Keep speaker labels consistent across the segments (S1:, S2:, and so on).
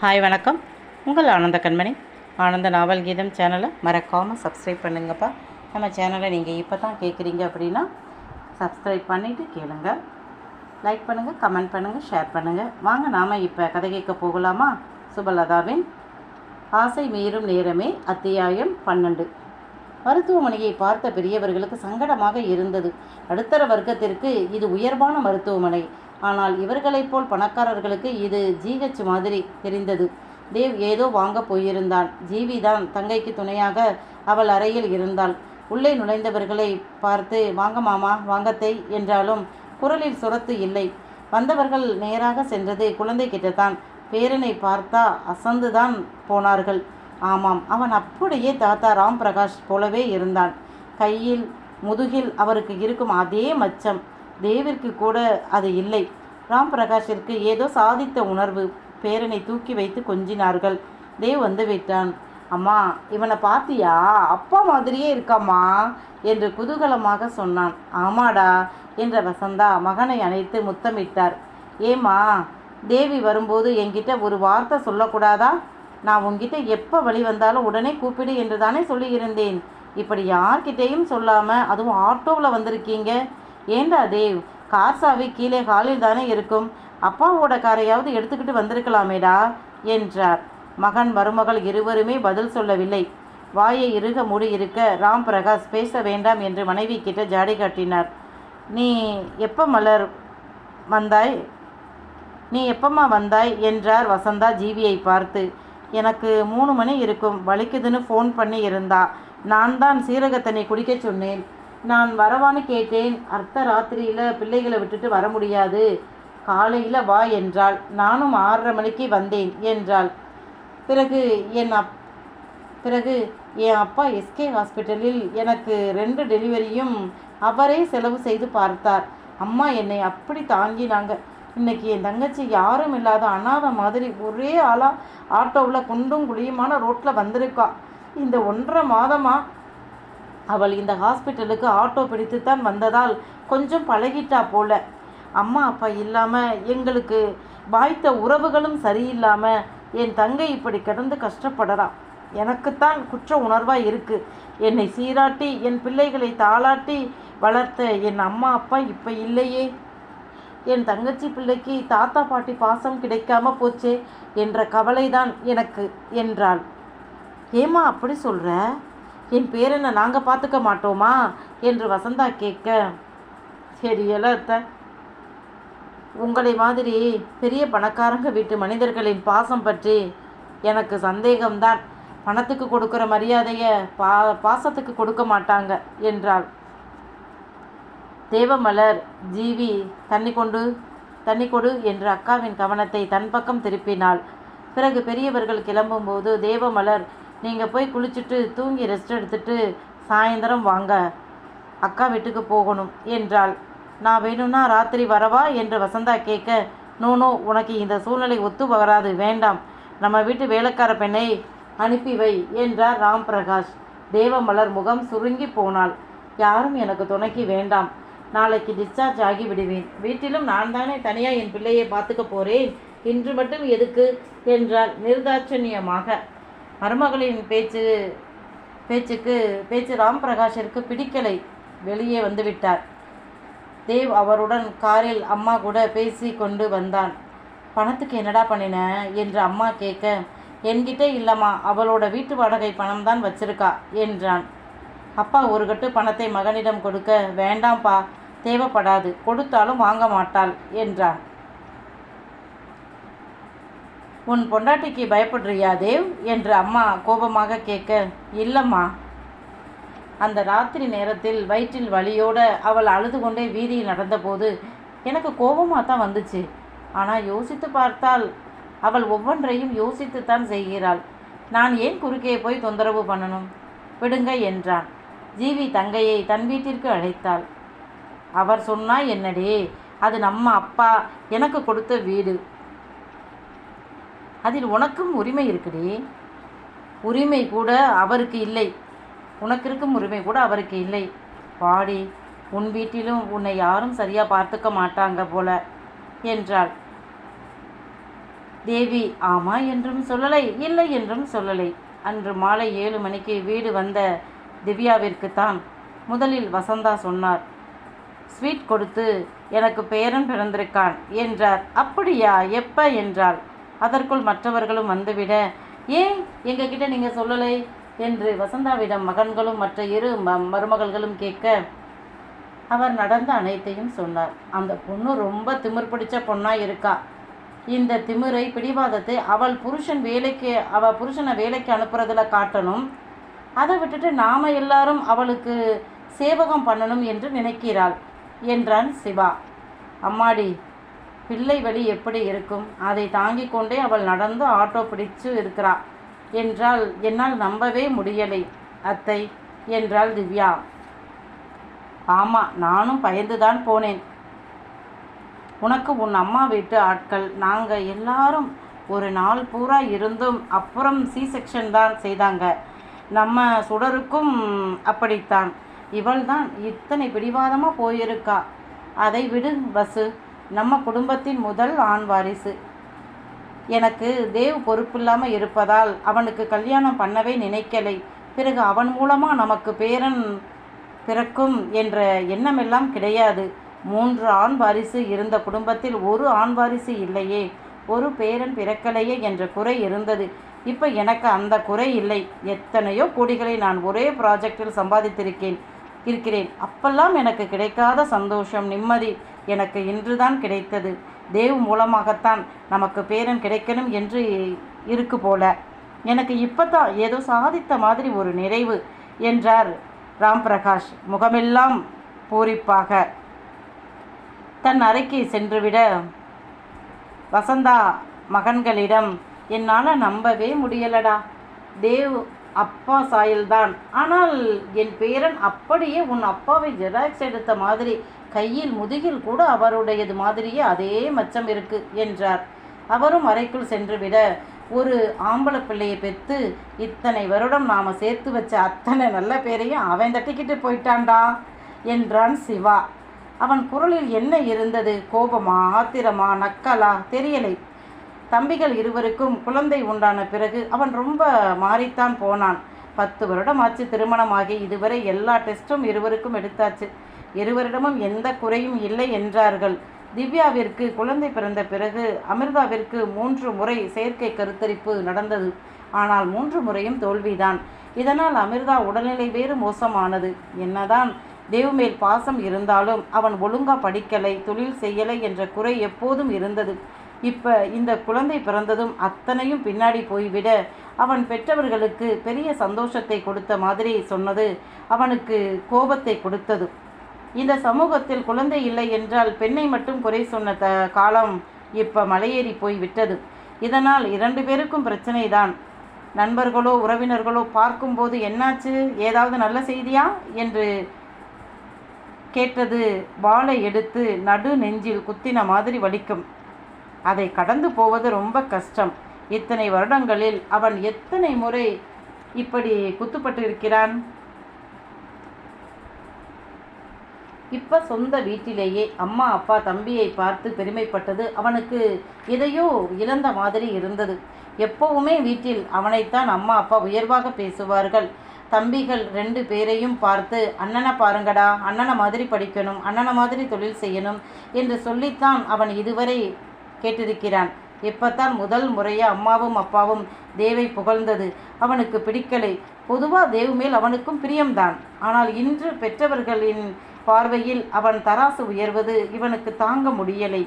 S1: Hi வணக்கம். உங்கள் ஆனந்த கண்மணி. ஆனந்த நாவல் கீதம் சேனலை மறக்காமல் சப்ஸ்கிரைப் பண்ணுங்கப்பா. நம்ம சேனலை நீங்கள் இப்போ தான் கேட்குறீங்க அப்படின்னா சப்ஸ்கிரைப் பண்ணிவிட்டு கேளுங்க. லைக் பண்ணுங்கள் கமெண்ட் பண்ணுங்கள் ஷேர் பண்ணுங்கள் வாங்க நாம் இப்போ கதை கேட்க போகலாமா? சுபலதாவின் ஆசை மீறும் நேரமே அத்தியாயம் பன்னெண்டு. மருத்துவமனையை பார்த்த பெரியவர்களுக்கு சங்கடமாக இருந்தது. நடுத்தர வர்க்கத்திற்கு இது உயர்வான மருத்துவமனை. ஆனால் இவர்களைப் போல் பணக்காரர்களுக்கு இது ஜிஹெச் மாதிரி தெரிந்தது. தேவ் ஏதோ வாங்க போயிருந்தான். ஜீவி தான் தங்கைக்கு துணையாக அவள் அறையில் இருந்தாள். உள்ளே நுழைந்தவர்களை பார்த்து வாங்க மாமா வாங்கத்தை என்றாலும் குரலில் சுரத்து இல்லை. வந்தவர்கள் நேராக சென்றது குழந்தை கிட்டத்தான். பேரனை பார்த்தா அசந்துதான் போனார்கள். ஆமாம் அவன் அப்படியே தாத்தா ராம் பிரகாஷ் போலவே இருந்தான். கையில் முதுகில் அவருக்கு இருக்கும் அதே மச்சம். தேவிற்கு கூட அது இல்லை. ராம் பிரகாஷிற்கு ஏதோ சாதித்த உணர்வு பேரனை தூக்கி வைத்து கொஞ்சினார்கள். தேவ் வந்து விட்டான். அம்மா இவனை பார்த்தியா? அப்பா மாதிரியே இருக்காம்மா என்று குதூகலமாக சொன்னான். ஆமாடா என்ற வசந்தா மகனை அணைத்து முத்தமிட்டார். ஏம்மா தேவி வரும்போது என்கிட்ட ஒரு வார்த்தை சொல்லக்கூடாதா? நான் உங்ககிட்ட எப்போ வழி வந்தாலும் உடனே கூப்பிடு என்று தானே சொல்லியிருந்தேன். இப்படி யார்கிட்டேயும் சொல்லாமல் அதுவும் ஆட்டோவில் வந்திருக்கீங்க? ஏண்டா தேவ் கார் சாவி கீழே ஹாலில் தானே இருக்கும். அப்பாவோட காரையாவது எடுத்துக்கிட்டு வந்திருக்கலாமேடா என்றார். மகன் மருமகள் இருவருமே பதில் சொல்லவில்லை. வாயை இறுக மூடி இருக்க ராம் பிரகாஷ் பேச வேண்டாம் என்று மனைவி கிட்ட ஜாடி காட்டினார். நீ எப்போ மலர் வந்தாய்? நீ எப்பம்மா வந்தாய்? என்றார் வசந்தா ஜீவியை பார்த்து. எனக்கு மூணு மணி இருக்கும். வலிக்குதுன்னு ஃபோன் பண்ணி இருந்தா. நான் தான் சீரக தண்ணி குடிக்க சொன்னேன். நான் வரவான்னு கேட்டேன். அர்த்த ராத்திரியில் பிள்ளைகளை விட்டுட்டு வர முடியாது. காலையில் வா என்றாள். நானும் ஆறரை மணிக்கு வந்தேன் என்றாள். பிறகு என் அப் பிறகு என் அப்பா எஸ்கே ஹாஸ்பிட்டலில் எனக்கு ரெண்டு டெலிவரியும் அவரே செலவு செய்து பார்த்தார். அம்மா என்னை அப்படி தாங்கினாங்க. இன்னைக்கு என் தங்கச்சி யாரும் இல்லாத அனாதை மாதிரி ஒரே ஆளாக ஆட்டோவில் குண்டும் குழியுமான ரோட்டில் வந்திருக்கா. இந்த ஒன்றரை மாதமா அவள் இந்த ஹாஸ்பிட்டலுக்கு ஆட்டோ பிடித்துத்தான் வந்ததால் கொஞ்சம் பழகிட்டா போல. அம்மா அப்பா இல்லாமல் எங்களுக்கு வாய்த்த உறவுகளும் சரியில்லாமல் என் தங்கை இப்படி கிடந்து கஷ்டப்படுறா. எனக்குத்தான் குற்ற உணர்வாக இருக்குது என்னை சீராட்டி என் பிள்ளைகளை தாளாட்டி வளர்த்த என் அம்மா அப்பா இப்போ இல்லையே. என் தங்கச்சி பிள்ளைக்கு தாத்தா பாட்டி பாசம் கிடைக்காம போச்சே என்ற கவலைதான் எனக்கு என்றாள். ஏம்மா அப்படி சொல்கிற என் பேரனை நாங்கள் பார்த்துக்க மாட்டோமா? என்று வசந்தா கேட்க சரி அத்தை. உங்களை மாதிரி பெரிய பணக்காரங்க வீட்டு மனிதர்களின் பாசம் பற்றி எனக்கு சந்தேகம்தான். பணத்துக்கு கொடுக்குற மரியாதையை பா பாசத்துக்கு கொடுக்க மாட்டாங்க என்றாள். தேவமலர் ஜீவி தண்ணி கொண்டு தண்ணி கொடு என்று அக்காவின் கவனத்தை தன் பக்கம் திருப்பினாள். பிறகு பெரியவர்கள் கிளம்பும்போது தேவமலர் நீங்கள் போய் குளிச்சுட்டு தூங்கி ரெஸ்ட் எடுத்துட்டு சாயந்தரம் வாங்க. அக்கா வீட்டுக்கு போகணும் என்றாள். நான் வேணும்னா ராத்திரி வரவா? என்று வசந்தா கேட்க நோனோ உனக்கு இந்த சூழ்நிலை ஒத்து வராது வேண்டாம். நம்ம வீட்டு வேலைக்கார பெண்ணை அனுப்பி வை என்றார் ராம் பிரகாஷ் தேவமலர் முகம் சுருங்கி போனாள். யாரும் எனக்கு துணைக்கு வேண்டாம். நாளைக்கு டிஸ்சார்ஜ் ஆகி விடுவேன் வீட்டிலும் நான் தானே தனியாக என் பிள்ளையை பார்த்துக்க போகிறேன் இன்று மட்டும் எதுக்கு? என்றார் நிர்தாட்சணியமாக. மருமகளின் பேச்சு பேச்சுக்கு பேச்சு ராம் பிரகாஷிற்கு பிடிக்கலை. வெளியே வந்துவிட்டார். தேவ் அவருடன் காரில் அம்மா கூட பேசி கொண்டு வந்தான். பணத்துக்கு என்னடா பண்ணின? என்று அம்மா கேட்க. என்கிட்ட இல்லைம்மா. அவளோட வீட்டு வாடகை பணம் தான் வச்சிருக்கா என்றான். அப்பா ஒரு கட்டு பணத்தை மகனிடம் கொடுக்க வேண்டாம்ப்பா தேவைப்படாது கொடுத்தாலும் வாங்க மாட்டாள் என்றான். உன் பொண்டாட்டிக்கு பயப்படுறியா தேவ்? என்று அம்மா கோபமாக கேட்க இல்லைம்மா. அந்த ராத்திரி நேரத்தில் வயிற்றில் வலியோட அவள் அழுது கொண்டே வீதியில் நடந்தபோது எனக்கு கோபமாக தான் வந்துச்சு. ஆனால் யோசித்து பார்த்தால் அவள் ஒவ்வொன்றையும் யோசித்துத்தான் செய்கிறாள். நான் ஏன் குறுக்கே போய் தொந்தரவு பண்ணணும்? விடுங்க என்றான். ஜீவி தங்கையை தன் வீட்டிற்கு அழைத்தாள். அவர் சொன்னா என்னடே அது நம்ம அப்பா எனக்கு கொடுத்த வீடு. அதில் உனக்கும் உரிமை இருக்குடி. உரிமை கூட அவருக்கு இல்லை. உனக்கு இருக்கும் உரிமை கூட அவருக்கு இல்லை. பாடி உன் வீட்டிலும் உன்னை யாரும் சரியாக பார்த்துக்க மாட்டாங்க போல என்றாள். தேவி ஆமா என்றும் சொல்லலை இல்லை என்றும் சொல்லலை. அன்று மாலை ஏழு மணிக்கு வீடு வந்த திவ்யாவிற்கு தான் முதலில் வசந்தா சொன்னார். ஸ்வீட் கொடுத்து எனக்கு பேரன் பிறந்திருக்கான் என்றார். அப்படியா? எப்ப? என்றாள். அதற்குள் மற்றவர்களும் வந்துவிட. ஏன்? எங்ககிட்ட நீங்கள் சொல்லலை? என்று வசந்தாவிடம் மகன்களும் மற்ற இரு ம மருமகள்களும் கேட்க அவர் நடந்த அனைத்தையும் சொன்னார். அந்த பொண்ணு ரொம்ப திமிர் பிடிச்ச பொண்ணாக இருக்கா? இந்த திமிரை பிடிவாதத்தை அவள் புருஷன் வேலைக்கு அவள் புருஷனை வேலைக்கு அனுப்புறதுல காட்டணும். அதை விட்டுட்டு நாம் எல்லாரும் அவளுக்கு சேவகம் பண்ணணும் என்று நினைக்கிறாள் என்றான் சிவா. அம்மாடி பிள்ளை வழி எப்படி இருக்கும்? அதை தாங்கிக் கொண்டே அவள் நடந்து ஆட்டோ பிடிச்சு இருக்கிறா என்றால் என்னால் நம்பவே முடியலை. அத்தை என்றாள் திவ்யா. ஆமாம் நானும் பயந்துதான் போனேன். உனக்கு உன் அம்மா வீட்டு ஆட்கள் நாங்கள் எல்லாரும் ஒரு நாள் பூரா இருந்தும் அப்புறம் சி செக்ஷன் தான் செய்தாங்க. நம்ம சுடருக்கும் அப்படித்தான். இவள்தான் இத்தனை பிடிவாதமாக போயிருக்கா? அதை விடு வசு. நம்ம குடும்பத்தின் முதல் ஆண் வாரிசு. எனக்கு தேவ் பொறுப்பில்லாமல் இருப்பதால் அவனுக்கு கல்யாணம் பண்ணவே நினைக்கலை. பிறகு அவன் மூலமாக நமக்கு பேரன் பிறக்கும் என்ற எண்ணமெல்லாம் கிடையாது. மூன்று ஆண் வாரிசு இருந்த குடும்பத்தில் ஒரு ஆண் வாரிசு இல்லையே. ஒரு பேரன் பிறக்கலையே என்ற குறை இருந்தது. இப்போ எனக்கு அந்த குறை இல்லை. எத்தனையோ கோடிகளை நான் ஒரே ப்ராஜெக்டில் சம்பாதித்திருக்கேன் இருக்கிறேன். அப்பெல்லாம் எனக்கு கிடைக்காத சந்தோஷம் நிம்மதி எனக்கு இன்றுதான் கிடைத்தது. தேவ் மூலமாகத்தான் நமக்கு பேரன் கிடைக்கணும் என்று இருக்கு போல. எனக்கு இப்பதான் ஏதோ சாதித்த மாதிரி ஒரு நிறைவு என்றார் ராம் பிரகாஷ் முகமெல்லாம் பூரிப்பாக. தன் அறைக்கு சென்றுவிட வசந்தா மகன்களிடம் என்னால் நம்பவே முடியலடா. தேவ் அப்பா சாயல்தான். ஆனால் என் பேரன் அப்படியே உன் அப்பாவை ஜெராக்ஸ் எடுத்த மாதிரி கையில் முதுகில் கூட அவருடையது மாதிரியே அதே மச்சம் இருக்கு என்றார். அவரும் அறைக்குள் சென்றுவிட ஒரு ஆம்பளை பிள்ளையை பெற்று இத்தனை வருடம் நாம் சேர்த்து வச்ச அத்தனை நல்ல பேரையும் அவன் தட்டிக்கிட்டு போயிட்டான்டா என்றான் சிவா. அவன் குரலில் என்ன இருந்தது? கோபமா ஆத்திரமா நக்கலா? தெரியலை. தம்பிகள் இருவருக்கும் குழந்தை உண்டான பிறகு அவன் ரொம்ப மாறித்தான் போனான். பத்து வருடம் ஆச்சு திருமணமாகி இதுவரை எல்லா டெஸ்ட்டும் இருவருக்கும் எடுத்தாச்சு. இருவரிடமும் எந்த குறையும் இல்லை என்றார்கள். திவ்யாவிற்கு குழந்தை பிறந்த பிறகு அமிர்தாவிற்கு மூன்று முறை செயற்கை கருத்தரிப்பு நடந்தது. ஆனால் மூன்று முறையும் தோல்விதான். இதனால் அமிர்தா உடல்நிலை வேறு மோசமானது. என்னதான் தேவ் மேல் பாசம் இருந்தாலும் அவன் ஒழுங்கா படிக்கலை தொழில் செய்யலை என்ற குறை எப்போதும் இருந்தது. இப்ப இந்த குழந்தை பிறந்ததும் அத்தனையும் பின்னாடி போய்விட அவன் பெற்றவர்களுக்கு பெரிய சந்தோஷத்தை கொடுத்த மாதிரி சொன்னது அவனுக்கு கோபத்தை கொடுத்தது. இந்த சமூகத்தில் குழந்தை இல்லை என்றால் பெண்ணை மட்டும் குறை சொன்ன த காலம் இப்ப மலையேறி போய் விட்டது இதனால் இரண்டு பேருக்கும் பிரச்சனை தான் நண்பர்களோ உறவினர்களோ பார்க்கும்போது என்னாச்சு? ஏதாவது நல்ல செய்தியா? என்று கேட்டது வாளை எடுத்து நடு நெஞ்சில் குத்தின மாதிரி வலிக்கும். அதை கடந்து போவது ரொம்ப கஷ்டம். இத்தனை வருடங்களில் அவன் எத்தனை முறை இப்படி குத்துப்பட்டு இருக்கிறான் இப்ப சொந்த வீட்டிலேயே அம்மா அப்பா தம்பியை பார்த்து பெருமைப்பட்டது அவனுக்கு எதையோ இழந்த மாதிரி இருந்தது. எப்பவுமே வீட்டில் அவனைத்தான் அம்மா அப்பா உயர்வாக பேசுவார்கள். தம்பிகள் ரெண்டு பேரையும் பார்த்து அண்ணனை பாருங்கடா அண்ணனை மாதிரி படிக்கணும் அண்ணனை மாதிரி தொழில் செய்யணும் என்று சொல்லித்தான் அவன் இதுவரை கேட்டிருக்கிறான். இப்பத்தான் முதல் முறையாக அம்மாவும் அப்பாவும் தேவை புகழ்ந்தது. அவனுக்கு பிடிக்கலை. பொதுவாக தேவ் மேல் அவனுக்கும் பிரியம்தான். ஆனால் இன்று பெற்றவர்களின் பார்வையில் அவன் தராசு உயர்வது இவனுக்கு தாங்க முடியலை.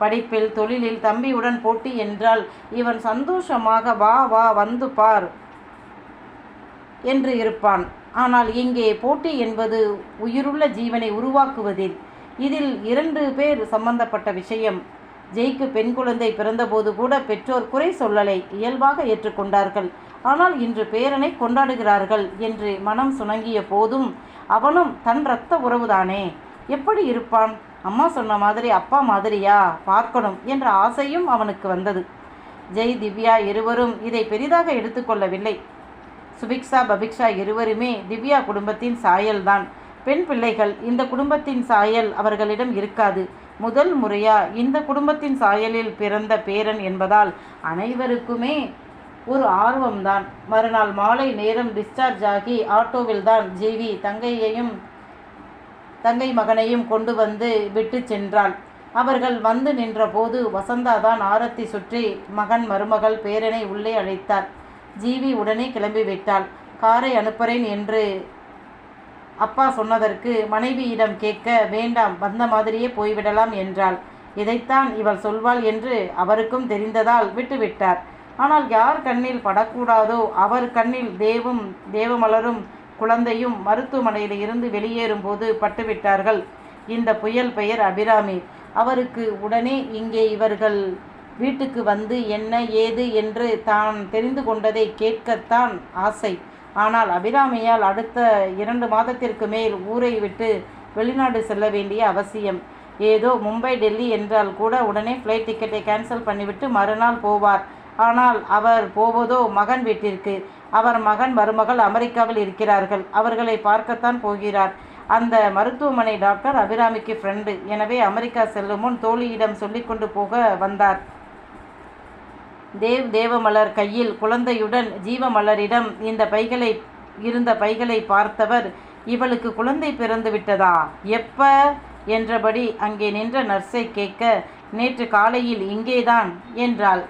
S1: படிப்பில் தொழிலில் தம்பியுடன் போட்டி என்றால் இவன் சந்தோஷமாக வா வா வந்து பார். என்று இருப்பான். ஆனால் இங்கே போட்டி என்பது உயிருள்ள ஜீவனை உருவாக்குவதில். இதில் இரண்டு பேர் சம்பந்தப்பட்ட விஷயம். ஜெய்க்கு பெண் குழந்தை பிறந்தபோது கூட பெற்றோர் குறை சொல்லலை. இயல்பாக ஏற்றுக்கொண்டார்கள். ஆனால் இன்று பேரனை கொண்டாடுகிறார்கள் என்று மனம் சுணங்கிய போதும் அவனும் தன் இரத்த உறவுதானே. எப்படி இருப்பான்? அம்மா சொன்ன மாதிரி அப்பா மாதிரியா? பார்க்கணும் என்ற ஆசையும் அவனுக்கு வந்தது. ஜெய் திவ்யா இருவரும் இதை பெரிதாக எடுத்துக்கொள்ளவில்லை. சுபிக்ஷா பபிக்ஷா இருவருமே திவ்யா குடும்பத்தின் சாயல்தான். பெண் பிள்ளைகள் இந்த குடும்பத்தின் சாயல் அவர்களிடம் இருக்காது. முதல் முறையா இந்த குடும்பத்தின் சாயலில் பிறந்த பேரன் என்பதால் அனைவருக்குமே ஒரு ஆர்வம்தான். மறுநாள் மாலை நேரம் டிஸ்சார்ஜ் ஆகி ஆட்டோவில்தான் ஜிவி தங்கையையும் தங்கை மகனையும் கொண்டு வந்து விட்டு சென்றாள். அவர்கள் வந்து நின்றபோது வசந்தா தான் ஆரத்தி சுற்றி மகன் மருமகள் பேரனை உள்ளே அழைத்தார். ஜீவி உடனே கிளம்பி விட்டாள் காரை அனுப்புறேன் என்று அப்பா சொன்னதற்கு மனைவியிடம் கேட்க வேண்டாம் வந்த மாதிரியே போய்விடலாம் என்றாள். இதைத்தான் இவள் சொல்வாள் என்று அவருக்கும் தெரிந்ததால் விட்டுவிட்டார். ஆனால் யார் கண்ணில் படக்கூடாதோ அவர் கண்ணில் தேவும் தேவமலரும் குழந்தையும் மருத்துவமனையில் இருந்து வெளியேறும்போது பட்டுவிட்டார்கள். இந்த புயல் பெயர் அபிராமி. அவருக்கு உடனே இங்கே இவர்கள் வீட்டுக்கு வந்து என்ன ஏது என்று தான் தெரிந்து கொண்டதை கேட்கத்தான் ஆசை. ஆனால் அபிராமியால் அடுத்த இரண்டு மாதத்திற்கு மேல் ஊரை விட்டு வெளிநாடு செல்ல வேண்டிய அவசியம். ஏதோ மும்பை டெல்லி என்றால் கூட உடனே ஃப்ளைட் டிக்கெட்டை கேன்சல் பண்ணிவிட்டு மறுநாள் போவார். ஆனால் அவர் போவதோ மகன் வீட்டிற்கு. அவர் மகன் மருமகள் அமெரிக்காவில் இருக்கிறார்கள். அவர்களை பார்க்கத்தான் போகிறார். அந்த மருத்துவமனை டாக்டர் அபிராமிக்கு ஃப்ரெண்டு எனவே அமெரிக்கா செல்லும் முன் தோழியிடம் சொல்லிக்கொண்டு போக வந்தார். தேவ் தேவமலர் கையில் குழந்தையுடன் ஜீவமலரிடம் இந்த பைகளை இருந்த பைகளை பார்த்தவர் இவளுக்கு குழந்தை பிறந்து விட்டதா? எப்ப? என்றபடி அங்கே நின்ற நர்ஸை கேட்க நேற்று காலையில் இங்கேதான் என்றாள்.